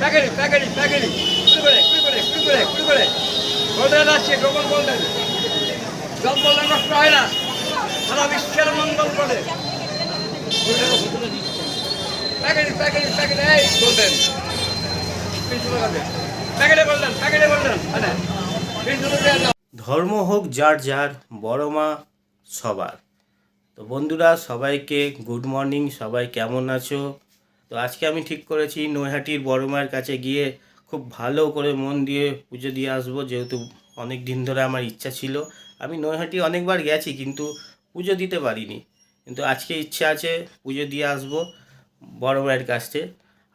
প্যাকেলি প্যাকেলি প্যাকেলি কুড়ি করে কুড়ি করে কুড়ি করে কুড়ি করে। ডবল জল নষ্ট হয় না। সারা বিশ্বের মঙ্গল করে এই দে প্যাকেটে প্যাকেটে ধর্ম হোক যার যার, বড় মা সবার। তো বন্ধুরা, সবাইকে গুড মর্নিং সবাই কেমন আছো? তো আজকে আমি ঠিক করেছি নৈহাটির বড় মায়ের কাছে গিয়ে খুব ভালো করে মন দিয়ে পুজো দিয়ে আসব, যেহেতু অনেক দিন ধরে আমার ইচ্ছা ছিল। আমি নৈহাটি অনেকবার গেছি কিন্তু পুজো দিতে পারিনি। কিন্তু আজকে ইচ্ছা আছে পুজো দিয়ে আসব বড় মায়ের কাছে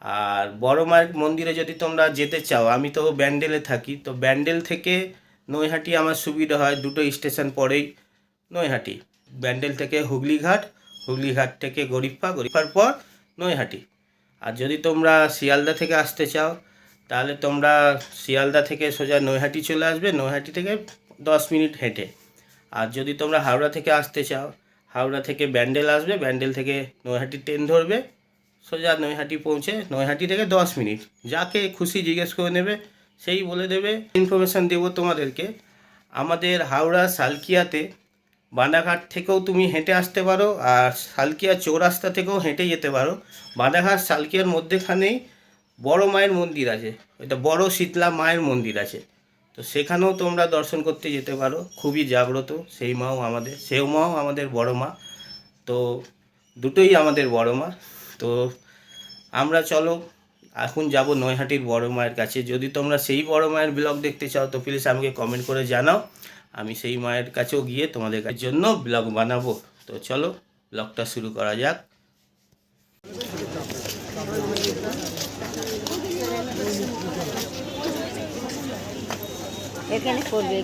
আর বড় মায়ের মন্দিরে যদি তোমরা যেতে চাও, আমি তো ব্যান্ডেলে থাকি, তো ব্যান্ডেল থেকে নৈহাটি আমার সুবিধা হয় দুটো স্টেশন পরেই নৈহাটি। ব্যান্ডেল থেকে হুগলিঘাট হুগলিঘাট থেকে গরিফা গরিফার পর নৈহাটি। আর যদি তোমরা শিয়ালদা থেকে আসতে চাও, তাহলে তোমরা শিয়ালদা থেকে সোজা নৈহাটি চলে আসবে। নৈহাটি থেকে দশ মিনিট হেঁটে। আর যদি তোমরা হাওড়া থেকে আসতে চাও, হাওড়া থেকে ব্যান্ডেল আসবে। ব্যান্ডেল থেকে নৈহাটি ট্রেন ধরবে। সোজা নৈহাটি পৌঁছে, নৈহাটি থেকে দশ মিনিট। যাকে খুশি জিজ্ঞেস করে নেবে, সেই বলে দেবে। ইনফরমেশান দেবো তোমাদেরকে। আমাদের হাওড়া সালকিয়াতে বানাঘাট থেকেও তুমি হেঁটে আসতে পারো আর সালকিয়া চৌরাস্তা থেকেও হেঁটে যেতে পারো। বানাঘাট সালকিয়ার মধ্যেখানেই বড় মায়ের মন্দির আছে। এটা বড় শীতলা মায়ের মন্দির আছে। তো সেখানেও তোমরা দর্শন করতে যেতে পারো। খুবই জাগ্রত সেই মাও আমাদের, সেও মাও আমাদের বড় মা। তো দুটোই আমাদের বড় মা। তো আমরা চলো, এখন যাব নৈহাটির বড় মায়ের কাছে। যদি তোমরা সেই বড় মায়ের ব্লগ দেখতে চাও তো প্লিজ আমাকে কমেন্ট করে জানাও। আমি সেই মায়ের কাছেও গিয়ে তোমাদের জন্য ব্লগ বানাবো। তো চলো ব্লগটা শুরু করা যাক। এখানে করবে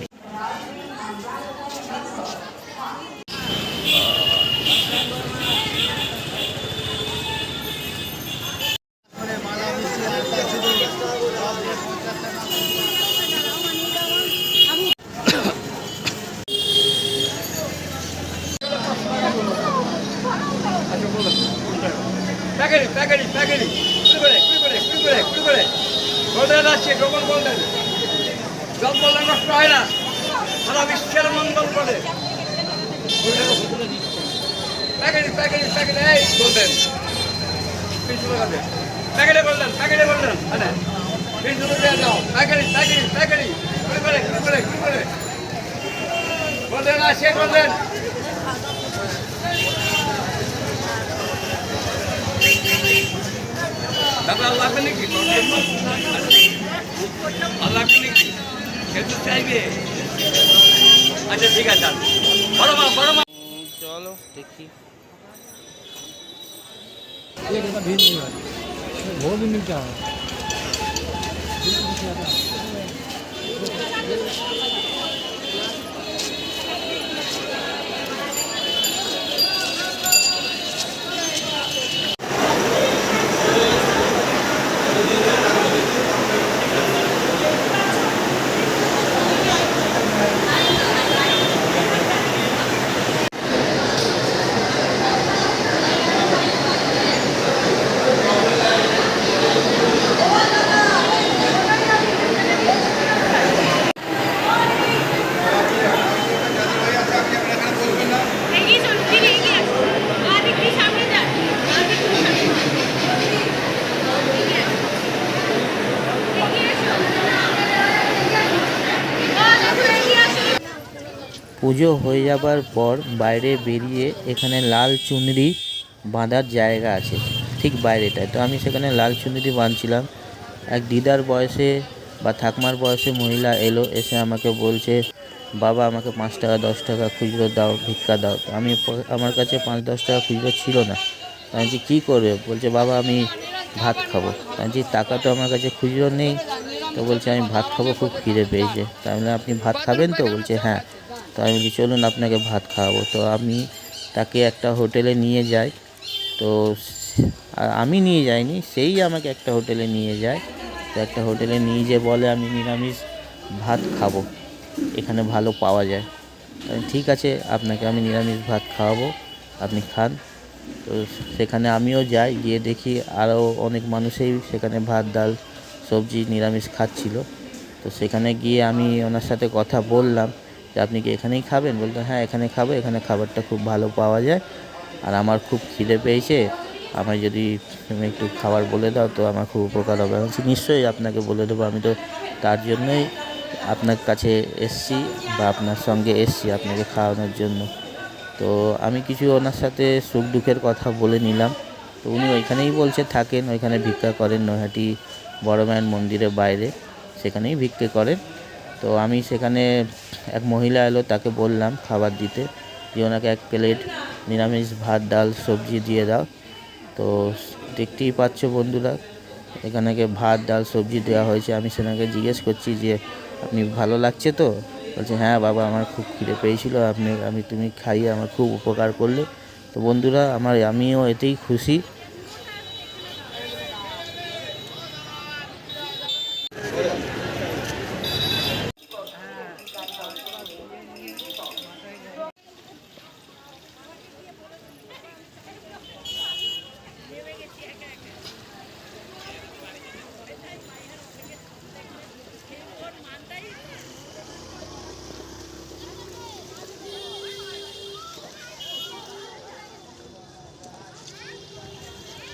প্যাকেলি প্যাকেলি প্যাকেলি কুড়ি করে কুড়ি করে কুড়ি করে কুড়ি করে গোল্ডেন আসছে ডবল গোল্ডেন জল বললে নষ্ট হয় না সারা বিশ্বের মঙ্গল করে প্যাকেলি প্যাকেলি প্যাকেলি এই গোল্ডেন তিনশো টাকা দে প্যাকেটে গোল্ডেন প্যাকেটে গোল্ডেন হ্যাঁ তিনশো টাকা দাও প্যাকেলি প্যাকেলি প্যাকেলি কুড়ি করে কুড়ি করে কুড়ি করে গোল্ডেন আসছে গোল্ডেন দাদা লাগবে নাকি? লাগবে নাকি? খেতে চাইবে। আচ্ছা ঠিক আছে আর বড় মা বড় মা চলো দেখি एक रुपया भी नहीं है वो भी मिलता है পুজো হয়ে যাবার পর বাইরে বেরিয়ে এখানে লাল চুনরি বাঁধার জায়গা আছে ঠিক বাইরেটায়। তো আমি সেখানে লাল চুনরি বাঁধছিলাম। এক দিদার বয়সে বা ঠাকমার বয়সে মহিলা এলো এসে আমাকে বলছে বাবা আমাকে পাঁচ টাকা দশ টাকা খুচরো দাও ভিক্ষা দাও। আমি আমার কাছে পাঁচ দশ টাকা খুচরো ছিল না। আমি বলছি, কী করবে? বলছে বাবা আমি ভাত খাব। আমি টাকা তো আমার কাছে খুচরো নেই। তো বলছে আমি ভাত খাব খুব খিদে পেয়েছে। তো আমি আপনি ভাত খাবেন তো? বলছে হ্যাঁ। তো আমি বলছি, চলুন আপনাকে ভাত খাওয়াবো। তো আমি তাকে একটা হোটেলে নিয়ে যাই। তো আমি নিয়ে যাইনি, সেই আমাকে একটা হোটেলে নিয়ে যায়। তো একটা হোটেলে নিয়ে যেয়ে বলে, আমি নিরামিষ ভাত খাব। এখানে ভালো পাওয়া যায়। ঠিক আছে, আপনাকে আমি নিরামিষ ভাত খাওয়াবো। আপনি খান। তো সেখানে আমিও যাই, গিয়ে দেখি আরও অনেক মানুষই সেখানে ভাত, ডাল, সবজি নিরামিষ খাচ্ছিল। তো সেখানে গিয়ে আমি ওনার সাথে কথা বললাম। যে আপনি কি এখানেই খাবেন? বলতো হ্যাঁ এখানে খাব, এখানে খাবারটা খুব ভালো পাওয়া যায়। আর আমার খুব খিদে পেয়েছে। আমায় যদি তুমি একটু খাবার বলে দাও, তো আমার খুব উপকার হবে। আমি নিশ্চয়ই আপনাকে বলে দেবো। আমি তো তার জন্যই আপনার কাছে এসছি বা আপনার সঙ্গে এসছি আপনাকে খাওয়ানোর জন্য। তো আমি কিছু ওনার সাথে সুখ দুঃখের কথা বলে নিলাম। তো উনি ওইখানেই বলছে, থাকেন, ওইখানে ভিক্ষা করেন নৈহাটি বড় মায়ের মন্দিরের বাইরে। সেখানেই ভিক্ষে করেন। তো আমি সেখানে এক মহিলা এলো, তাকে বললাম, খাবার দিতে। যে ওনাকে এক প্লেট নিরামিষ ভাত, ডাল, সবজি দিয়ে দাও। তো দেখতেই পাচ্ছ বন্ধুরা এখানেকে ভাত, ডাল, সবজি দেওয়া হয়েছে। আমি সেনাকে জিজ্ঞেস করছি যে, আপনি ভালো লাগছে তো? বলছে হ্যাঁ বাবা, আমার খুব খিদে পেয়েছিল। আপনি, আমি তুমি খাইয়ে আমার খুব উপকার করলে। তো বন্ধুরা, আমার, আমিও এতেই খুশি।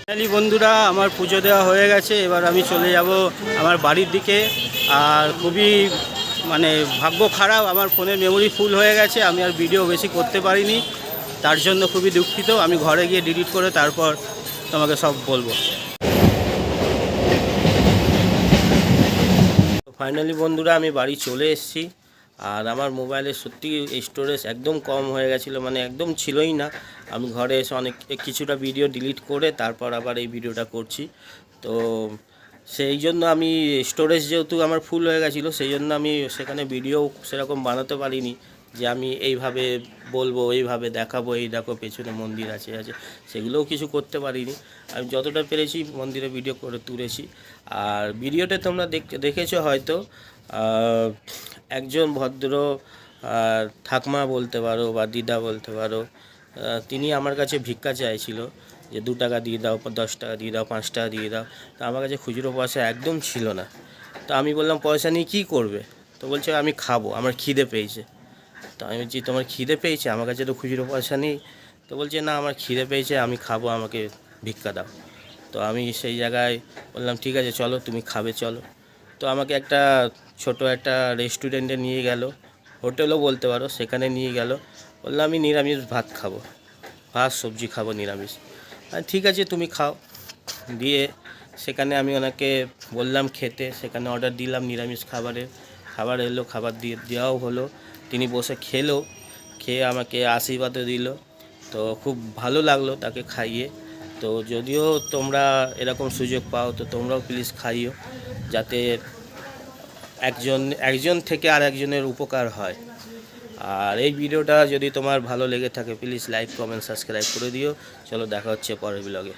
ফাইনালি বন্ধুরা, আমার পুজো দেওয়া হয়ে গেছে। এবার আমি চলে যাব আমার বাড়ির দিকে। আর খুবই মানে ভাগ্য খারাপ, আমার ফোনের মেমোরি ফুল হয়ে গেছে। আমি আর ভিডিও বেশি করতে পারিনি। তার জন্য খুবই দুঃখিত। আমি ঘরে গিয়ে ডিলিট করে তারপর তোমাকে সব বলব। ফাইনালি বন্ধুরা, আমি বাড়ি চলে এসেছি। আর আমার মোবাইলে সত্যি স্টোরেজ একদম কম হয়ে গেছিল মানে একদম ছিলই না। আমি ঘরে এসে অনেক, কিছুটা ভিডিও ডিলিট করে তারপর আবার এই ভিডিওটা করছি। তো সেই জন্য আমি স্টোরেজ যেহেতু আমার ফুল হয়ে গেছিল, সেই জন্য আমি সেখানে ভিডিও সেরকম বানাতে পারিনি যে আমি এইভাবে বলব, এইভাবে দেখাবো, এই দেখো পেছনে মন্দির আছে আছে, সেগুলোও কিছু করতে পারিনি। আমি যতটা পেরেছি মন্দিরে ভিডিও করে তুলেছি। আর ভিডিওটা তোমরা দেখ- দেখেছ হয়তো একজন ভদ্র ঠাকমা বলতে পারো বা দিদা বলতে পারো তিনি আমার কাছে ভিক্ষা চাইছিল যে দু টাকা দিয়ে দাও, দশ টাকা দিয়ে দাও, পাঁচ টাকা দিয়ে দাও। তো আমার কাছে খুচরো পয়সা একদম ছিল না। তো আমি বললাম, পয়সা নিয়ে কী করবে? তো বলছে, আমি খাব, আমার খিদে পেয়েছে। তো আমি বলছি, তোমার খিদে পেয়েছে? আমার কাছে তো খুচরো পয়সা নেই। তো বলছে, না, আমার খিদে পেয়েছে, আমি খাব, আমাকে ভিক্ষা দাও। তো আমি সেই জায়গায় বললাম, ঠিক আছে, চলো, তুমি খাবে, চলো। তো আমাকে একটা ছোট একটা রেস্টুরেন্টে নিয়ে গেল। হোটেলও বলতে পারো, সেখানে নিয়ে গেল। বললাম, আমি নিরামিষ ভাত খাব। ভাত, সবজি খাব নিরামিষ। ঠিক আছে, তুমি খাও। দিয়ে সেখানে আমি ওনাকে বললাম খেতে। সেখানে অর্ডার দিলাম নিরামিষ খাবারের। খাবার এলো, খাবার দিয়ে দেওয়াও হলো। তিনি বসে খেলো, খেয়ে আমাকে আশীর্বাদও দিল। তো খুব ভালো লাগল তাকে খাইয়ে। তো যদিও তোমরা এরকম সুযোগ পাও, তো তোমরাও প্লিজ খাইও, যাতে একজন একজন থেকে আর একজনের উপকার হয়। আর এই ভিডিওটা যদি তোমার ভালো লেগে থাকে প্লিজ লাইক কমেন্ট সাবস্ক্রাইব করে দিও। চলো দেখা হচ্ছে পরের ব্লগে